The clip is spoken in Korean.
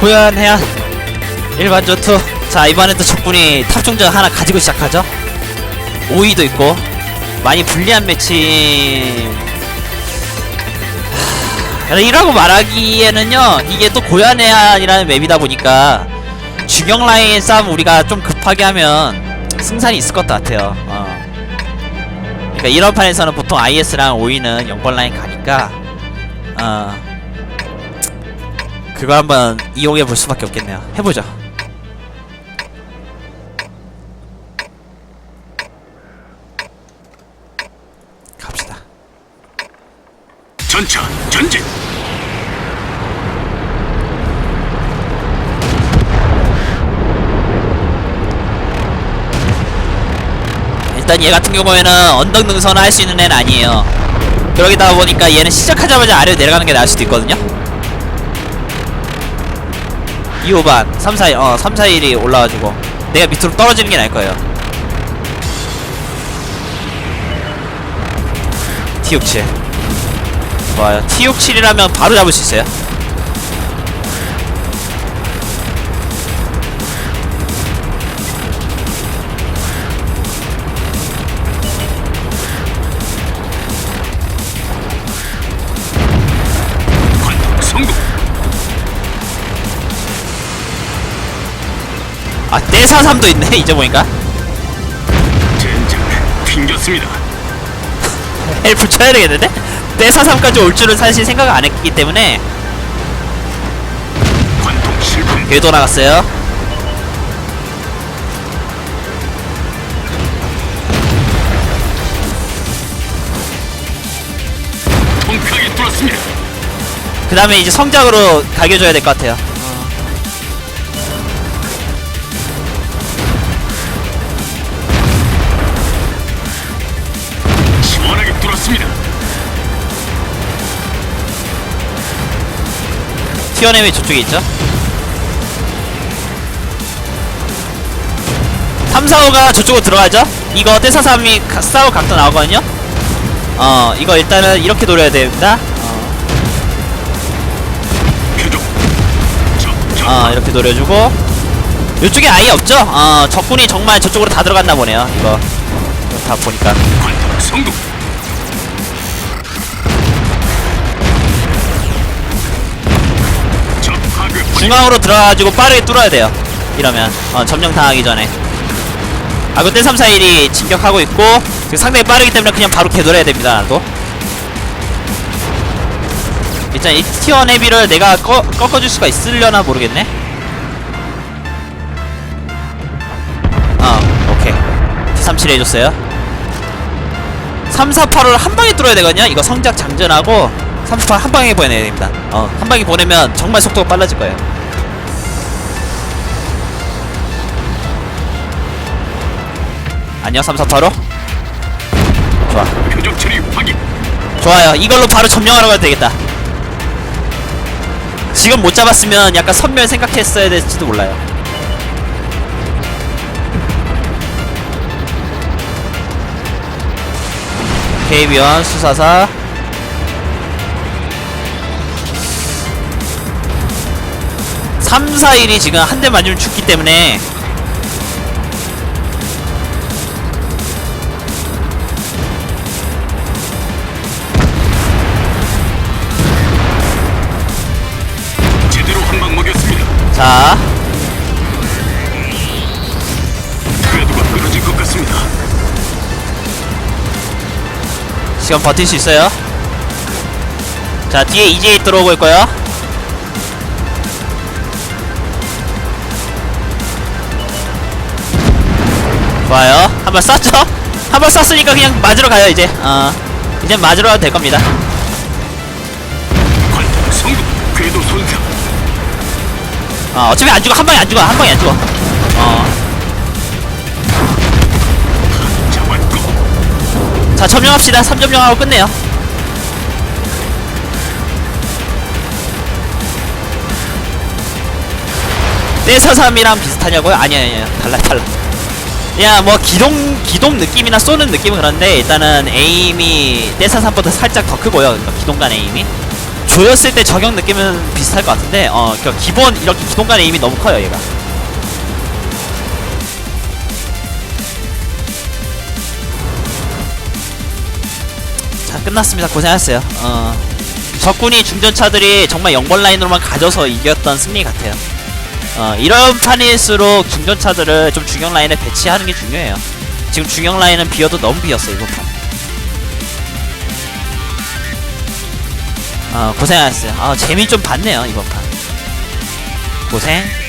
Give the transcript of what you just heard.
고연해야 일반 전투 자 이번에도 적군이 탑종전 하나 가지고 시작하죠 오이도 있고 많이 불리한 매치 하... 이라고 말하기에는요 이게 또 고연해안이라는 맵이다 보니까 중형 라인 싸움 우리가 좀 급하게 하면 승산이 있을 것 같아요 어. 그러니까 이런 판에서는 보통 IS랑 오이는 0번 라인 가니까 어. 그거 한번 이용해 볼 수밖에 없겠네요. 해보죠. 갑시다. 전차 전진 일단 얘 같은 경우에는 언덕 능선을 할 수 있는 애는 아니에요. 그러기다 보니까 얘는 시작하자마자 아래로 내려가는 게 나을 수도 있거든요. 2호 반 3, 4, 어, 3, 4, 1이 올라와가지고 내가 밑으로 떨어지는 게 나을 거예요. T67 좋아요. T67이라면 바로 잡을 수 있어요. 143도 있네 이제 보니까. 튕겼습니다. 헬 붙여야 되겠는데? 143까지 올 줄은 사실 생각 안 했기 때문에. 뒤 그 돌아갔어요. 그 다음에 이제 성작으로 가겨줘야 될 것 같아요. 티어넴이 저쪽에 있죠? 3, 4, 5가 저쪽으로 들어가죠? 이거 떼사삼이 가- 싸우 각도 나오거든요? 어, 이거 일단은 이렇게 노려야 됩니다. 저, 어, 이렇게 노려주고. 이쪽에 아예 없죠? 어, 적군이 정말 저쪽으로 다 들어갔나 보네요. 이거. 다 보니까. 중앙으로 들어가가지고 빠르게 뚫어야 돼요. 이러면 어, 점령 당하기 전에. 아, 그때 3, 4, 1이 진격하고 있고 지금 상당히 빠르기 때문에 그냥 바로 개돌해야 됩니다. 나도. 일단 이 티어 내비를 내가 꺼, 꺾어줄 수가 있으려나 모르겠네. 어, 오케이. T37 해줬어요. 3, 4, 8을 한 방에 뚫어야 되거든요. 이거 성작 장전하고 38 한 방에 보내야 됩니다. 어, 한 방에 보내면 정말 속도가 빨라질 거예요. 안녕 348호 좋아. 표적 처리 확인. 좋아요. 이걸로 바로 점령하러 가도 되겠다. 지금 못 잡았으면 약간 선멸 생각했어야 될지도 몰라요. KB원 수사사. 삼 4, 1이 지금 한 대 맞으면 죽기 때문에 자 시간 버틸 수 있어요. 자, 뒤에 EJ 들어오고 있고요. 좋아요. 한번 쐈죠? 한번 쐈으니까 그냥 맞으러 가요, 이제. 어. 이제 맞으러 가도 될 겁니다. 성공 궤도 손상 어, 어차피 안 죽어. 한 방에 안 죽어. 한 방에 안 죽어. 어. 자, 점령합시다. 3점령하고 끝내요. 떼사삼이랑 비슷하냐고요? 아니에요, 아니에요. 달라, 달라. 그냥 뭐 기동 기동 느낌이나 쏘는 느낌은 그런데 일단은 에임이 떼사삼보다 살짝 더 크고요. 그러니까 기동간 에임이 조였을 때 저격 느낌은 비슷할 것 같은데 어 그러니까 기본 이렇게 기동 간의 힘이 너무 커요 얘가. 자 끝났습니다. 고생하셨어요. 어 적군이 중전차들이 정말 영번 라인으로만 가져서 이겼던 승리 같아요. 어 이런 판일수록 중전차들을 좀 중형 라인에 배치하는 게 중요해요. 지금 중형 라인은 비어도 너무 비었어 이번 판 어, 고생하셨어요. 아, 재미 좀 봤네요, 이번 판. 고생.